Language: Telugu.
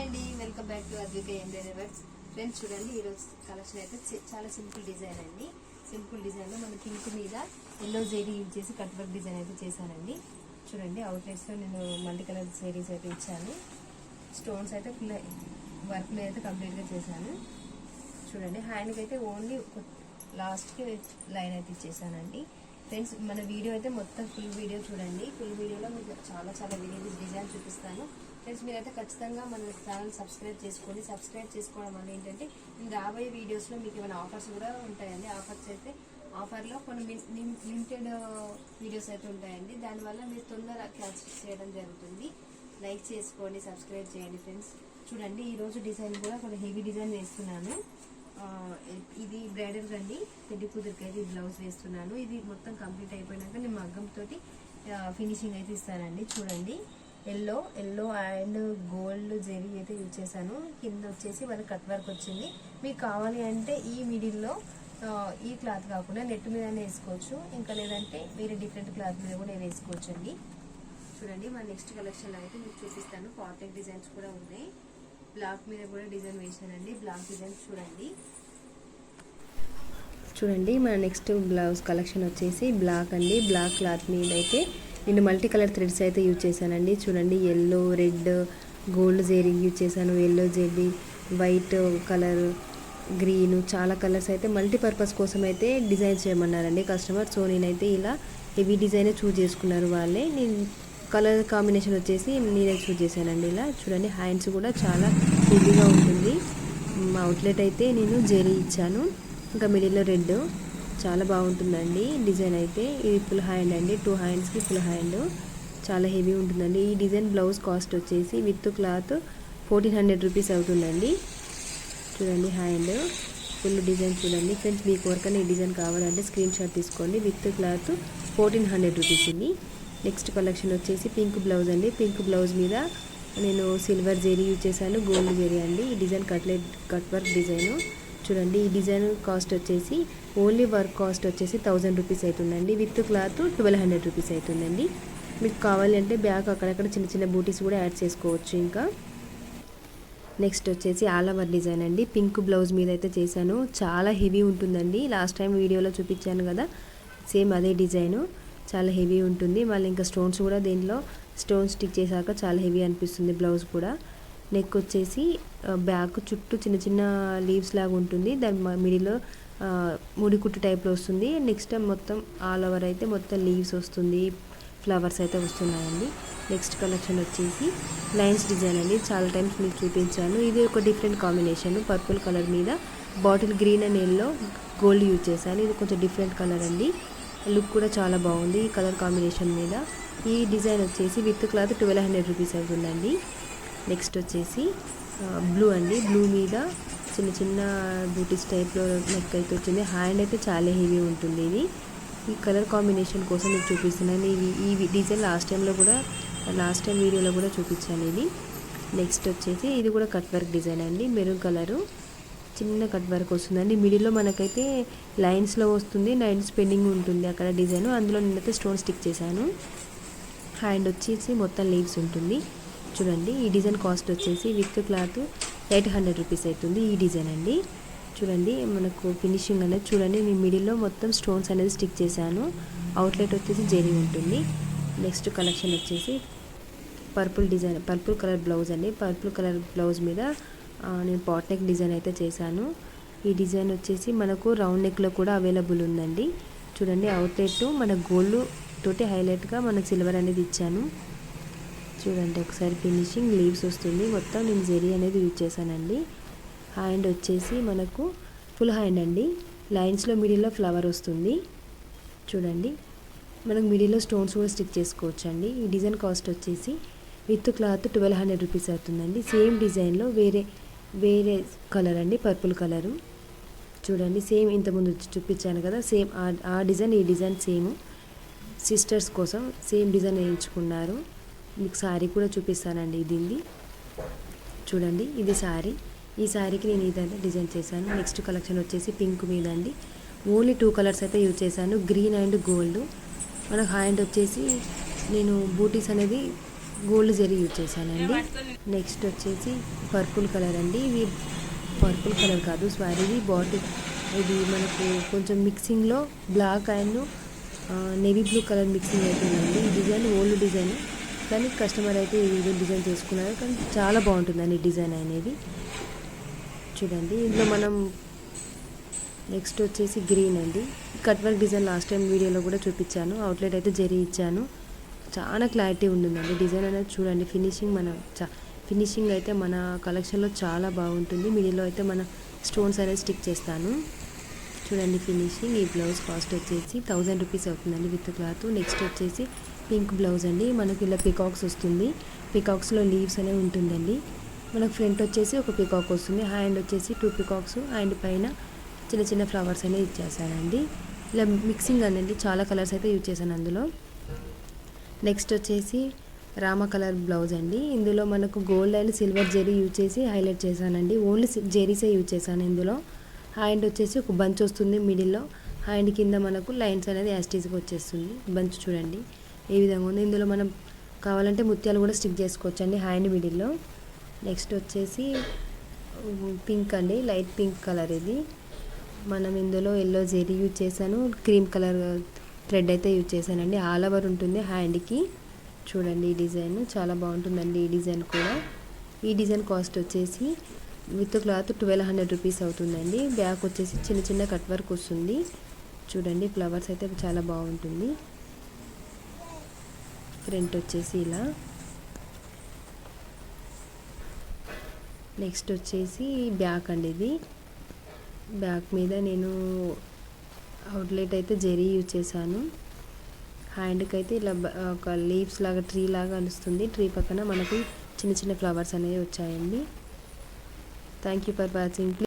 అండి welcome back to Advika embroidery works friends చూడండి ఈరోజు కలెక్షన్ అయితే చాలా సింపుల్ డిజైన్ అండి. సింపుల్ డిజైన్లో మన పింక్ మీద ఎల్లో జెరీ యూజ్ చేసి కట్ వర్క్ డిజైన్ అయితే చేశానండి. చూడండి అవుట్లెట్స్లో నేను మల్టీ కలర్ జెరీస్ అయితే ఇచ్చాను. స్టోన్స్ అయితే ఫుల్ వర్క్ మీద అయితే కంప్లీట్గా చేశాను. చూడండి హ్యాండ్కి అయితే ఓన్లీ లాస్ట్కి లైన్ అయితే ఇచ్చేసానండి ఫ్రెండ్స్ మన వీడియో అయితే మొత్తం ఫుల్ వీడియో చూడండి. ఫుల్ వీడియోలో మీకు చాలా చాలా వెరైటీస్ డిజైన్ చూపిస్తాను. ఫ్రెండ్స్ మీరైతే ఖచ్చితంగా మన ఛానల్ సబ్స్క్రైబ్ చేసుకోండి. సబ్స్క్రైబ్ చేసుకోవడం వల్ల ఏంటంటే నేను రాబోయే వీడియోస్లో మీకు ఏమైనా ఆఫర్స్ కూడా ఉంటాయండి. ఆఫర్స్ అయితే ఆఫర్లో కొన్ని లిమిటెడ్ వీడియోస్ uh, అయితే ఉంటాయండి. దానివల్ల మీరు తొందర క్యాచ్ చేయడం జరుగుతుంది. లైక్ చేసుకోండి సబ్స్క్రైబ్ చేయండి ఫ్రెండ్స్ చూడండి ఈరోజు డిజైన్ కూడా కొంచెం హెవీ డిజైన్ వేస్తున్నాను. ఇది బ్రైడల్ రండి పెళ్ళి కూతురికి అయితే బ్లౌజ్ వేస్తున్నాను. ఇది మొత్తం కంప్లీట్ అయిపోయినాక నేను మగ్గం తోటి ఫినిషింగ్ అయితే ఇస్తానండి. చూడండి. Yellow yellow and gold zari అయితే యూజ్ చేశాను. కింద వచ్చేసి మనకి కట్ వర్క్ వచ్చింది. మీకు కావాలి అంటే ఈ మిడిల్లో ఈ క్లాత్ కాకుండా నెట్ మీదనే వేసుకోవచ్చు. ఇంకా లేదంటే వేరే డిఫరెంట్ క్లాత్ మీద కూడా వేసుకోవచ్చు అండి చూడండి మన నెక్స్ట్ కలెక్షన్ అయితే మీకు చూపిస్తాను. కాటన్ డిజైన్స్ కూడా ఉన్నాయి. బ్లాక్ మీద కూడా డిజైన్ వేసానండి బ్లాక్ డిజైన్ చూడండి. చూడండి మన నెక్స్ట్ బ్లౌజ్ కలెక్షన్ వచ్చేసి బ్లాక్ అండి. బ్లాక్ క్లాత్ మీద అయితే నేను మల్టీ కలర్ థ్రెడ్స్ అయితే యూజ్ చేశానండి. చూడండి ఎల్లో రెడ్ గోల్డ్ జేరింగ్ యూజ్ చేశాను. Yellow zari white colour green చాలా కలర్స్ అయితే మల్టీపర్పస్ కోసం అయితే డిజైన్ చేయమన్నారండి కస్టమర్ సో నేనైతే ఇలా హెవీ డిజైన్ చూజ్ చేసుకున్నారు వాళ్ళే. నేను కలర్ కాంబినేషన్ వచ్చేసి నేనే చూస్ చేశానండి ఇలా. చూడండి హ్యాండ్స్ కూడా చాలా హెవీగా ఉంటుంది. మా అవుట్లెట్ అయితే నేను జెరీ ఇచ్చాను. ఇంకా మిడిల్లో రెడ్ చాలా బాగుంటుందండి. డిజైన్ అయితే ఇది ఫుల్ హ్యాండ్ అండి. టూ హ్యాండ్స్కి ఫుల్ హ్యాండ్. చాలా హెవీ ఉంటుందండి. ఈ డిజైన్ బ్లౌజ్ కాస్ట్ వచ్చేసి with cloth fourteen hundred rupees అవుతుందండి. చూడండి హ్యాండ్ ఫుల్ డిజైన్ చూడండి. ఫ్రెండ్స్ మీకు ఎవరికైనా ఈ డిజైన్ కావాలంటే స్క్రీన్ షాట్ తీసుకోండి. With cloth fourteen hundred rupees ఇది నెక్స్ట్ కలెక్షన్ వచ్చేసి పింక్ బ్లౌజ్ అండి. పింక్ బ్లౌజ్ మీద నేను సిల్వర్ జెరీ యూజ్ చేశాను గోల్డ్ జెరీ అండి. ఈ design cutlet cut work design చూడండి ఈ డిజైన్ కాస్ట్ వచ్చేసి ఓన్లీ వర్క్ కాస్ట్ వచ్చేసి థౌజండ్ రూపీస్ అవుతుందండి. With cloth twelve hundred rupees అవుతుందండి. మీకు కావాలి అంటే బ్యాక్ అక్కడక్కడ చిన్న చిన్న బూటీస్ కూడా యాడ్ చేసుకోవచ్చు ఇంకా. నెక్స్ట్ వచ్చేసి ఆల్ ఓవర్ డిజైన్ అండి. పింక్ బ్లౌజ్ మీద అయితే చేశాను. చాలా హెవీ ఉంటుందండి. లాస్ట్ టైం వీడియోలో చూపించాను కదా. సేమ్ అదే డిజైను చాలా హెవీ ఉంటుంది. మళ్ళీ ఇంకా స్టోన్స్ కూడా దీనిలో స్టోన్స్ స్టిక్ చేశాక చాలా హెవీ అనిపిస్తుంది బ్లౌజ్ కూడా. నెక్ వచ్చేసి బ్యాక్ చుట్టూ చిన్న చిన్న లీవ్స్ లాగా ఉంటుంది. దాని మిడిల్లో ముడి కుట్టు టైప్లో వస్తుంది. నెక్స్ట్ మొత్తం ఆల్ ఓవర్ అయితే మొత్తం లీవ్స్ వస్తుంది. ఫ్లవర్స్ అయితే వస్తున్నాయండి. నెక్స్ట్ కలెక్షన్ వచ్చేసి లైన్స్ డిజైన్ అండి. చాలా టైమ్స్ మీకు చూపించాను. ఇది ఒక డిఫరెంట్ కాంబినేషన్. పర్పుల్ కలర్ మీద bottle green and yellow gold use చేశాను. ఇది కొంచెం డిఫరెంట్ కలర్ అండి. లుక్ కూడా చాలా బాగుంది ఈ కలర్ కాంబినేషన్ మీద. ఈ డిజైన్ వచ్చేసి with cloth twelve hundred rupees అవుతుందండి. నెక్స్ట్ వచ్చేసి బ్లూ అండి. బ్లూ మీద చిన్న చిన్న బూటీస్ టైప్లో నెక్ అయితే వచ్చింది. హ్యాండ్ అయితే చాలా హెవీ ఉంటుంది ఇది. ఈ కలర్ కాంబినేషన్ కోసం మీకు చూపిస్తున్నాను. ఇది ఈ డిజైన్ లాస్ట్ టైంలో కూడా లాస్ట్ టైం వీడియోలో కూడా చూపించాను ఇది. నెక్స్ట్ వచ్చేసి ఇది కూడా కట్ వర్క్ డిజైన్ అండి. Maroon colour. చిన్న కట్ వర్క్ వస్తుందండి. మిడిల్లో మనకైతే లైన్స్లో వస్తుంది. లైన్స్ పెండింగ్ ఉంటుంది అక్కడ డిజైన్. అందులో నేనైతే స్టోన్ స్టిక్ చేశాను. హ్యాండ్ వచ్చేసి మొత్తం లీవ్స్ ఉంటుంది. చూడండి ఈ డిజైన్ కాస్ట్ వచ్చేసి with cloth eight hundred rupees అవుతుంది ఈ డిజైన్ అండి. చూడండి మనకు ఫినిషింగ్ అనేది చూడండి నేను మిడిల్లో మొత్తం స్టోన్స్ అనేది స్టిక్ చేశాను. అవుట్లెట్ వచ్చేసి జెరీ ఉంటుంది. నెక్స్ట్ కలెక్షన్ వచ్చేసి purple design purple colour blouse అండి. పర్పుల్ కలర్ బ్లౌజ్ మీద నేను పాట్ నెక్ డిజైన్ అయితే చేశాను. ఈ డిజైన్ వచ్చేసి మనకు రౌండ్ నెక్లో కూడా అవైలబుల్ ఉందండి. చూడండి అవుట్లెట్ మన గోల్డ్ తోటి హైలైట్గా మనకు సిల్వర్ అనేది ఇచ్చాను. చూడండి ఒకసారి ఫినిషింగ్ లీవ్స్ వస్తుంది. మొత్తం నేను జెరీ అనేది యూజ్ చేశానండి. హ్యాండ్ వచ్చేసి మనకు ఫుల్ హ్యాండ్ అండి. లైన్స్లో మిడిల్లో ఫ్లవర్ వస్తుంది. చూడండి మనకు మిడిల్లో స్టోన్స్ కూడా స్టిక్ చేసుకోవచ్చు అండి ఈ డిజైన్ కాస్ట్ వచ్చేసి with cloth twelve hundred rupees అవుతుందండి. సేమ్ డిజైన్లో వేరే వేరే కలర్ అండి పర్పుల్ కలరు చూడండి సేమ్ ఇంతకుముందు చూపించాను కదా సేమ్ ఆ- డిజైన్ ఈ డిజైన్ సేమ్ సిస్టర్స్ కోసం సేమ్ డిజైన్ వేయించుకున్నారు. మీకు శారీ కూడా చూపిస్తానండి దీన్ని చూడండి ఇది శారీ ఈ శారీకి నేను ఇదంతా డిజైన్ చేశాను. నెక్స్ట్ కలెక్షన్ వచ్చేసి పింక్ మీద అండి. ఓన్లీ టూ కలర్స్ అయితే యూజ్ చేశాను గ్రీన్ అండ్ గోల్డ్ మనకు హ్యాండ్ వచ్చేసి నేను బూటీస్ అనేది గోల్డ్ జరీ యూజ్ చేశానండి. నెక్స్ట్ వచ్చేసి పర్పుల్ కలర్ అండి. ఇవి పర్పుల్ కలర్ కాదు సారీ ఇది బాటిల్ ఇది మనకు కొంచెం మిక్సింగ్లో black and navy blue colour mixing అవుతుందండి ఈ డిజైన్ ఓల్డ్ డిజైన్. కానీ కస్టమర్ అయితే ఏదో డిజైన్ చేసుకున్నారు. కానీ చాలా బాగుంటుందండి డిజైన్ అనేది. చూడండి ఇందులో మనం నెక్స్ట్ వచ్చేసి గ్రీన్ అండి. Cut work design last time వీడియోలో కూడా చూపించాను. అవుట్లెట్ అయితే జరీ ఇచ్చాను. చాలా క్లారిటీ ఉంటుందండి. డిజైన్ అనేది చూడండి ఫినిషింగ్ మన చా ఫినిషింగ్ అయితే మన కలెక్షన్లో చాలా బాగుంటుంది. మిడిల్లో అయితే మన స్టోన్స్ అనేది స్టిక్ చేస్తాను. చూడండి ఫినిషింగ్ ఈ బ్లౌజ్ కాస్ట్ వచ్చేసి థౌజండ్ రూపీస్ అవుతుందండి విత్ క్లాత్ నెక్స్ట్ వచ్చేసి పింక్ బ్లౌజ్ అండి. మనకి ఇలా పికాక్స్ వస్తుంది. పికాక్స్లో లీవ్స్ అనేవి ఉంటుందండి. మనకు ఫ్రంట్ వచ్చేసి ఒక పికాక్ వస్తుంది. హ్యాండ్ వచ్చేసి టూ పికాక్స్ హ్యాండ్ పైన చిన్న చిన్న ఫ్లవర్స్ అనేవి ఇచ్చేసానండి ఇలా మిక్సింగ్ అనండి చాలా కలర్స్ అయితే యూజ్ చేశాను అందులో. నెక్స్ట్ వచ్చేసి రామ కలర్ బ్లౌజ్ అండి. ఇందులో మనకు gold and silver zari use చేసి హైలైట్ చేశానండి. ఓన్లీ జెరీసే యూజ్ చేశాను ఇందులో. హ్యాండ్ వచ్చేసి ఒక బంచ్ వస్తుంది మిడిల్లో. హ్యాండ్ కింద మనకు లైన్స్ అనేది యాస్టీస్గా వచ్చేస్తుంది. బంచ్ చూడండి. ఏ విధంగా ఉంది? ఇందులో మనం కావాలంటే ముత్యాలు కూడా స్టిక్ చేసుకోవచ్చు అండి హ్యాండ్ మిడిల్లో. నెక్స్ట్ వచ్చేసి పింక్ అండి. లైట్ పింక్ కలర్ ఇది. మనం ఇందులో ఎల్లో జెరీ యూజ్ చేశాను. క్రీమ్ కలర్ థ్రెడ్ అయితే యూజ్ చేశానండి. ఆల్ ఓవర్ ఉంటుంది హ్యాండ్కి. చూడండి ఈ డిజైన్. చాలా బాగుంటుందండి ఈ డిజైన్ కూడా. ఈ డిజైన్ కాస్ట్ వచ్చేసి with cloth twelve hundred rupees అవుతుందండి. బ్యాక్ వచ్చేసి చిన్న చిన్న కట్ వర్క్ వస్తుంది. చూడండి ఫ్లవర్స్ అయితే చాలా బాగుంటుంది. ఫ్రంట్ వచ్చేసి ఇలా. నెక్స్ట్ వచ్చేసి బ్యాక్ అండి ఇది. బ్యాక్ మీద నేను అవుట్లెట్ అయితే జెరీ యూజ్ చేశాను. హ్యాండ్కి అయితే ఇలా ఒక లీవ్స్ లాగా ట్రీ లాగా అనిస్తుంది. ట్రీ పక్కన మనకి చిన్న చిన్న ఫ్లవర్స్ అనేవి వచ్చాయండి. Thank you for watching.